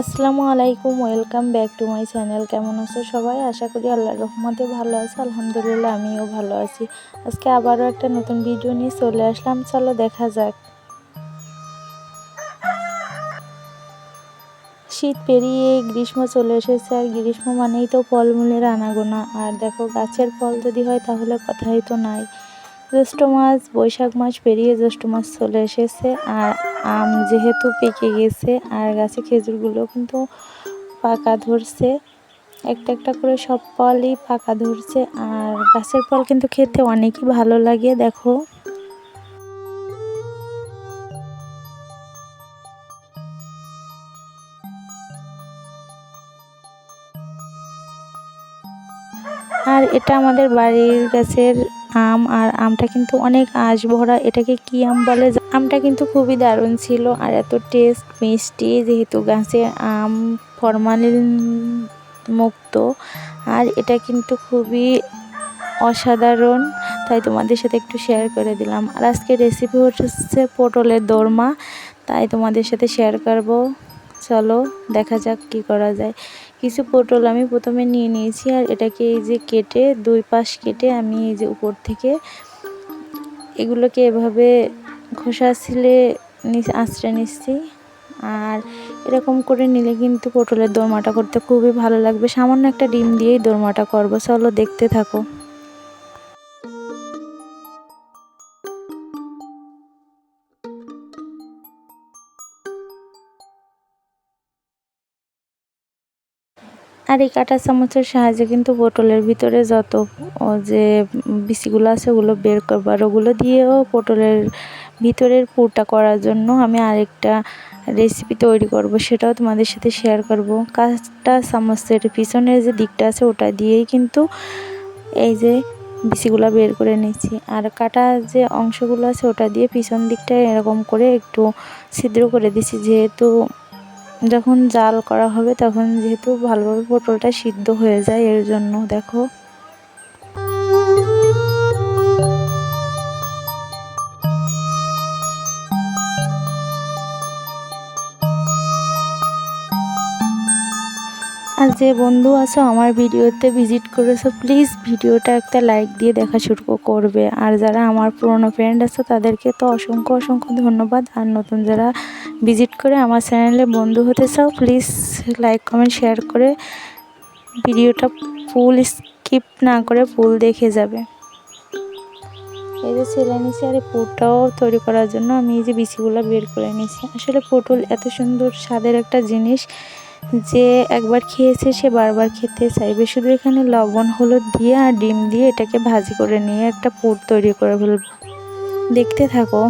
আসসালামু আলাইকুম, welcome back to my channel. কেমন আছো সবাই? আশা করি আল্লাহর রহমতে ভালো আছো। আলহামদুলিল্লাহ, আমিও ভালো আছি। আজকে আবারও একটা নতুন ভিডিও নিয়ে চলে আসলাম। চলো দেখা যাক। শীত পেরিয়ে গ্রীষ্ম চলে এসেছে। আর গ্রীষ্ম মানেই তো ফলমূলের আনাগোনা। আর দেখো, গাছের ফল যদি হয় তাহলে কথাই তো নাই। জ্যৈষ্ঠ মাস, বৈশাখ মাস পেরিয়ে জ্যৈষ্ঠ মাস চলে এসেছে। আর আম যেহেতু পেকে গেছে, আর গাছে খেজুরগুলো কিন্তু পাকা ধরছে, একটা একটা করে সব ফলই পাকা ধরছে, আর গাছের ফল কিন্তু খেতে অনেকই ভালো লাগে, দেখো। আর এটা আমাদের বাড়ির গাছের আম আর আমটা কিন্তু অনেক আঁশ ভরা। এটাকে কি আম বলে আমটা কিন্তু খুবই দারুণ ছিল আর এত টেস্ট মিষ্টি, যেহেতু গাছে আম ফরমালিন মুক্ত আর এটা কিন্তু খুবই অসাধারণ। তাই তোমাদের সাথে একটু শেয়ার করে দিলাম। আর আজকে রেসিপি হচ্ছে পটলের দোরমা। তাই তোমাদের সাথে শেয়ার করব। চলো, দেখা যাক কি করা যায়। কিছু পটল আমি প্রথমে নিয়ে নিয়েছি, আর এটাকে এই যে কেটে দুই পাশ কেটে আমি এই যে উপর থেকে এগুলোকে এভাবে খোসা ছিলে আঁচড়ে নিচ্ছি। আর এরকম করে নিলে কিন্তু পটলের দোরমাটা করতে খুবই ভালো লাগবে। সামান্য একটা ডিম দিয়েই দোরমাটা করব, চলো দেখতে থাকো। আর এই কাঁটা চামচের সাহায্যে কিন্তু পটলের ভিতরে যত যে বিচিগুলো আছে ওগুলো বের করব আর ওগুলো দিয়েও পটলের ভিতরের পুরটা করার জন্য আমি আরেকটা রেসিপি তৈরি করব, সেটাও তোমাদের সাথে শেয়ার করব। কাঁটা চামচের পিছনের যে দিকটা আছে ওটা দিয়েই কিন্তু এই যে বিচিগুলো বের করে নিচ্ছি। আর কাটা যে অংশগুলো আছে ওটা দিয়ে পিছন দিকটা এরকম করে একটু ছিদ্র করে দিছি যেহেতু যখন জাল করা হবে তখন যেহেতু ভালোভাবে পটলটা সিদ্ধ হয়ে যায় এর জন্য দেখো। যে বন্ধু আছো, আমার ভিডিওতে ভিজিট করেছ প্লিজ ভিডিওটা একটা লাইক দিয়ে দেখা শুরু করবে। আর যারা আমার পুরনো ফ্রেন্ড আছে, তাদেরকে তো অসংখ্য অসংখ্য ধন্যবাদ। আর নতুন যারা ভিজিট করে আমার চ্যানেলে বন্ধু হতে চাও প্লিজ লাইক কমেন্ট শেয়ার করে ভিডিওটা ফুল স্কিপ না করে ফুল দেখে যাবে। এই যে ছেলে নিয়েছি আর এই পুরটাও তৈরি করার জন্য আমি এই যে বিচিগুলো বের করে নিয়েছি। আসলে পটল এত সুন্দর স্বাদের একটা জিনিস। যে একবার খেয়েছে, সে বারবার খেতে চাইবে। শুধু এখানে লবণ, হলুদ দিয়ে আর ডিম দিয়ে এটাকে ভাজি করে নিয়ে একটা পুর তৈরি করে ফেলব। দেখতে থাকো।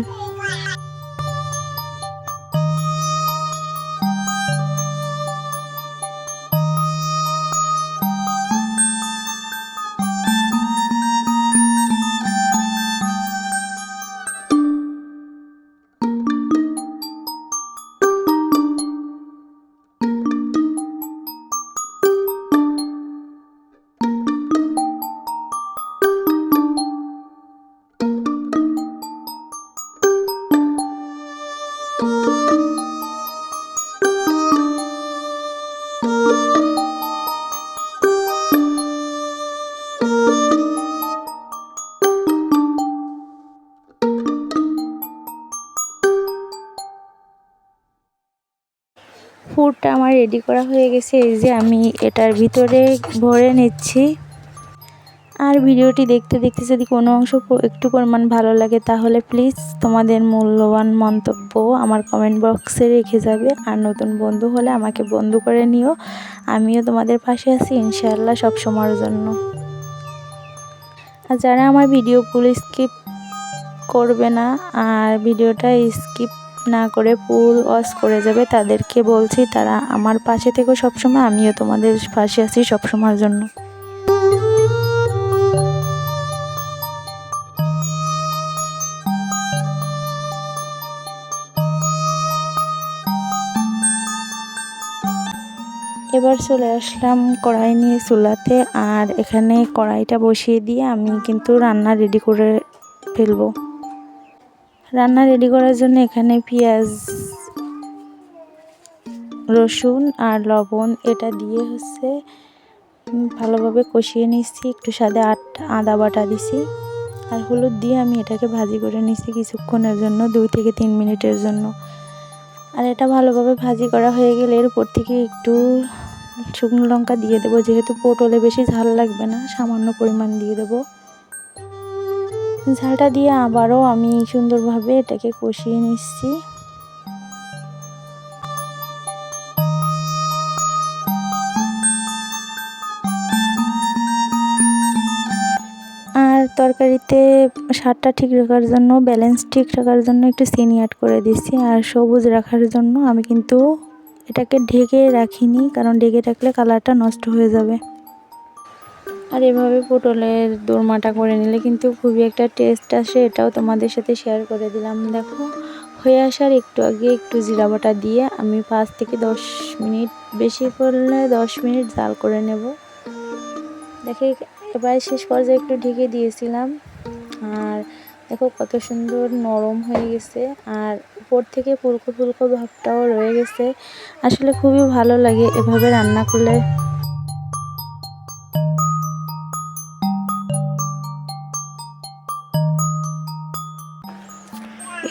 পুরটা আমার রেডি করা হয়ে গেছে, এই যে আমি এটার ভিতরে ভরে নিচ্ছি। আর ভিডিওটি দেখতে দেখতে যদি কোনো অংশ একটু পরিমাণ ভালো লাগে, তাহলে প্লিজ তোমাদের মূল্যবান মন্তব্য আমার কমেন্ট বক্সে রেখে যাবে। আর নতুন বন্ধু হলে আমাকে বন্ধু করে নিও। আমিও তোমাদের পাশে আছি, ইনশাআল্লাহ সব সময়ের জন্য। আর যারা আমার ভিডিও ফুল স্কিপ করবে না, আর ভিডিওটা স্কিপ না করে ফুল ওয়াশ করে যাবে, তাদেরকে বলছি তারা আমার পাশে থেকেও সবসময়, আমিও তোমাদের পাশে আছি সবসময়ের জন্য। এবার চলে আসলাম কড়াই নিয়ে চুলাতে, আর এখানে কড়াইটা বসিয়ে দিয়ে আমি কিন্তু রান্না রেডি করে ফেলব। রান্না রেডি করার জন্য এখানে পেঁয়াজ, রসুন আর লবণ এটা দিয়ে হচ্ছে ভালোভাবে কষিয়ে নিচ্ছি একটু সাদে আটটা আদা বাটা দিছি আর হলুদ দিয়ে আমি এটাকে ভাজি করে নিচ্ছি কিছুক্ষণের জন্য, দুই থেকে তিন মিনিটের জন্য। আর এটা ভালোভাবে ভাজি করা হয়ে গেলে এর উপর থেকে একটু শুকনো লঙ্কা দিয়ে দেবো, যেহেতু পটলে বেশি ঝাল লাগবে না, সামান্য পরিমাণ দিয়ে দেবো। ঝালটা দিয়ে আবারও আমি সুন্দরভাবে এটাকে কষিয়ে নিচ্ছি। আর তরকারিতে স্বাদটা ঠিক রাখার জন্য ব্যালেন্স ঠিক রাখার জন্য একটু চিনি অ্যাড করে দিচ্ছি। আর সবুজ রাখার জন্য আমি কিন্তু এটাকে ঢেকে রাখিনি, কারণ ঢেকে রাখলে কালারটা নষ্ট হয়ে যাবে। আর এভাবে পটলের দোরমাটা করে নিলে কিন্তু খুবই একটা টেস্ট আসে, এটাও তোমাদের সাথে শেয়ার করে দিলাম। দেখো, হয়ে আসার একটু আগে একটু জিরা বাটা দিয়ে আমি পাঁচ থেকে দশ মিনিট, বেশি করলে দশ মিনিট জাল করে নেব। দেখে এবার শেষ পর্যায়ে একটু ঢেকে দিয়েছিলাম। আর দেখো, কত সুন্দর নরম হয়ে গেছে। আর উপর থেকে ফুলকো ফুলকো ভাবটাও রয়ে গেছে। আসলে খুবই ভালো লাগে এভাবে রান্না করলে।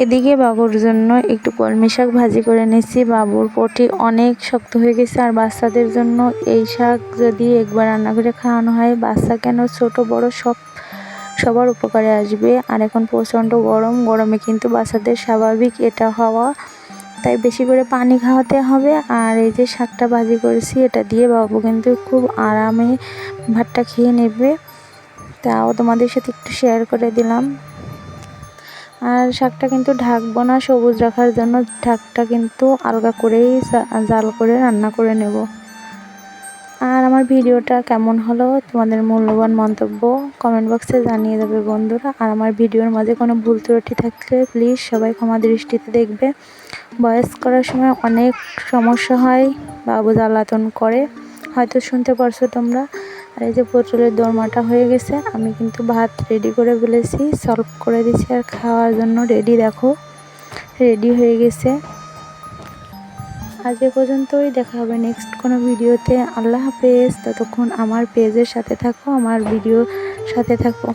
এদিকে বাবুর জন্য একটু কলমি শাক ভাজি করে নিচ্ছি বাবুর পটি অনেক শক্ত হয়ে গেছে আর বাচ্চাদের জন্য এই শাক যদি একবার রান্না করে খাওয়ানো হয়, বাচ্চা কেন ছোট, বড় সব সবার উপকারে আসবে। আর এখন প্রচণ্ড গরম, গরমে কিন্তু বাচ্চাদের স্বাভাবিক এটা হওয়া, তাই বেশি করে পানি খাওয়াতে হবে। আর এই যে শাকটা ভাজি করেছি, এটা দিয়ে বাবু কিন্তু খুব আরামে ভাতটা খেয়ে নেবে। তাও তোমাদের সাথে একটু শেয়ার করে দিলাম। আর শাকটা কিন্তু ঢাকবো না, সবুজ রাখার জন্য ঢাকটা কিন্তু আলগা করেই জাল করে রান্না করে নেব। আর আমার ভিডিওটা কেমন হলো, তোমাদের মূল্যবান মন্তব্য কমেন্ট বক্সে জানিয়ে দেবে বন্ধুরা। আর আমার ভিডিওর মাঝে কোনো ভুল ত্রুটি থাকলে প্লিজ সবাই ক্ষমা দৃষ্টিতে দেখবে। বয়স করার সময় অনেক সমস্যা হয়, বাবু জ্বালাতন করে। হয়তো শুনতে পারছ তোমরা। আর এই যে পটলের দরমাটা হয়ে গেছে, আমি কিন্তু ভাত রেডি করে ফেলেছি সলভ করে দিয়েছি আর খাওয়ার জন্য রেডি দেখো রেডি হয়ে গেছে। আজ এ পর্যন্তই, দেখা হবে নেক্সট কোনো ভিডিওতে। আল্লাহ হাফেজ, ততক্ষণ আমার পেজের সাথে থাকো, আমার ভিডিও সাথে থাকো।